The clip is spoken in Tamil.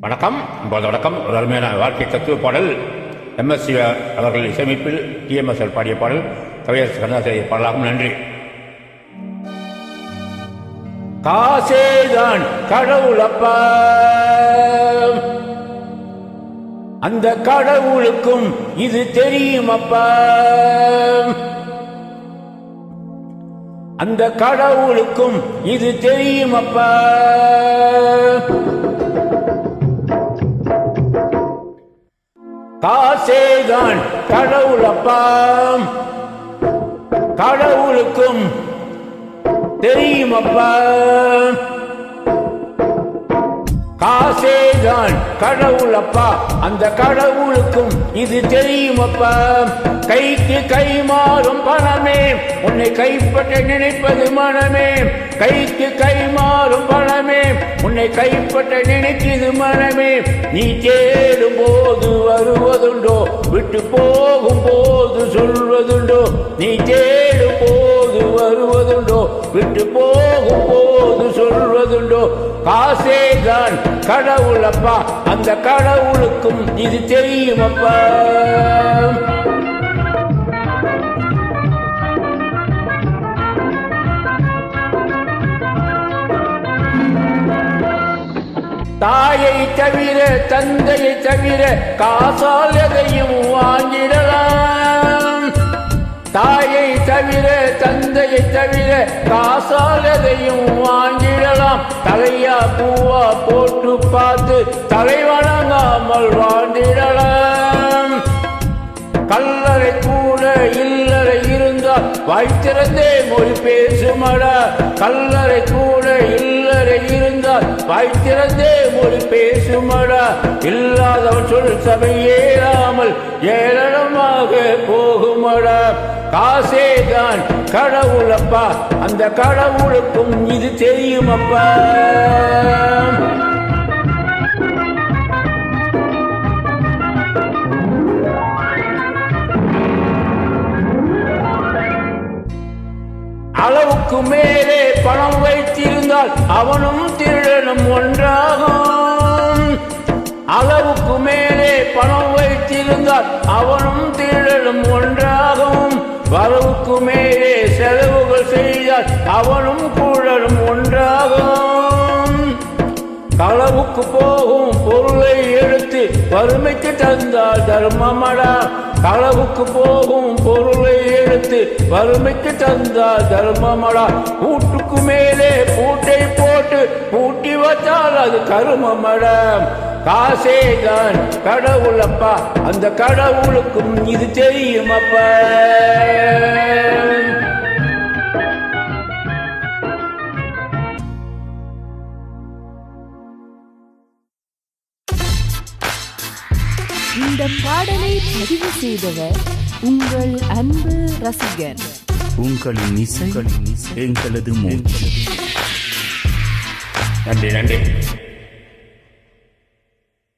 வணக்கம். உங்களது வணக்கம் ஒரு அருமையான வாழ்க்கை தத்துவ பாடல். எம்எஸ்சி அவர்கள் இசையமைப்பில் டிஎம்எஸ்எல் பாடிய பாடல். கவியரசு கண்ணாசிரிய பாடலாகும். நன்றி. காசேதான் கடவுளப்பா. அந்த கடவுளுக்கும் இது தெரியுமப்பா. அந்த கடவுளுக்கும் இது தெரியுமப்பா. காசேதான் கடவுளப்பாம் கடவுளுக்கும் தெரியும் ஆசைதான் கடவுள் அப்பா. அந்த கடவுளுக்கும் இது தெரியுமப்பா கைக்கு கை மாறும் பணமே. உன்னை கைப்பற்ற நினைப்பது மனமே. கைக்கு கை மாறும் பணமே. உன்னை கைப்பற்ற நினைக்கிறது மனமே. நீ தேடும் போது வருவதுண்டோ? விட்டு போகும் போது சொல்வதுண்டோ? நீ தேடும் போது வருவதுண்டோ? விட்டு போ சொல்வதுண்டோ காசேதான் கடவுளப்பா அந்த கடவுளுக்கும் இது தெரியுமப்பா. தாயை தவிர தந்தையை தவிர காசால் எதையும் வாங்கிடலாம். தாயை தவிர தந்தையை தவிர காசால் எதையும் வாங்கிடலாம் பூவா போட்டு பார்த்து தலை வணங்காமல் இருந்தால் வாய்த்திறந்தே மொழி பேசுமடா கல்லறை கூட இல்லறை இருந்தால் வாய்த்திறந்தே மொழி பேசுமடா இல்லாதவன் சொல் சபை ஏறாமல் ஏளனமாக போகுமடா காசேதான் கடவுளப்பா. அந்த கடவுளுக்கும் இது தெரியுமப்பா. அவனுக்கு மேலே பணம் வைத்திருந்தால் அவனும் திருடனும் ஒன்றாகும். அளவுக்கு மேலே பணம் வைத்திருந்தால் அவனும் திருடனும் ஒன்றாகும். வரவுக்கு மேலே செலவுகள் செய்தால் அவனும் குழலும் ஒன்றாகும். களவுக்கு போகும் போ பொருளை எடுத்து வறுமைக்கு தந்தால் தர்மமடா. களவுக்கு போகும் பொருளை எடுத்து வறுமைக்கு தந்தால் தர்மமடா. கூட்டுக்கு மேலே பூட்டை போட்டு பூட்டி வச்சால் அது கருமமடா. காசேதான் கடவுளப்பா. அந்த கடவுளுக்கும் இது தெரியுமப்பா. இந்த பாடலை பதிவு செய்தவர் உங்கள் அன்பு ரசிகர் உங்களின் இசை எங்களது மூச்சு. நன்றி நன்றி.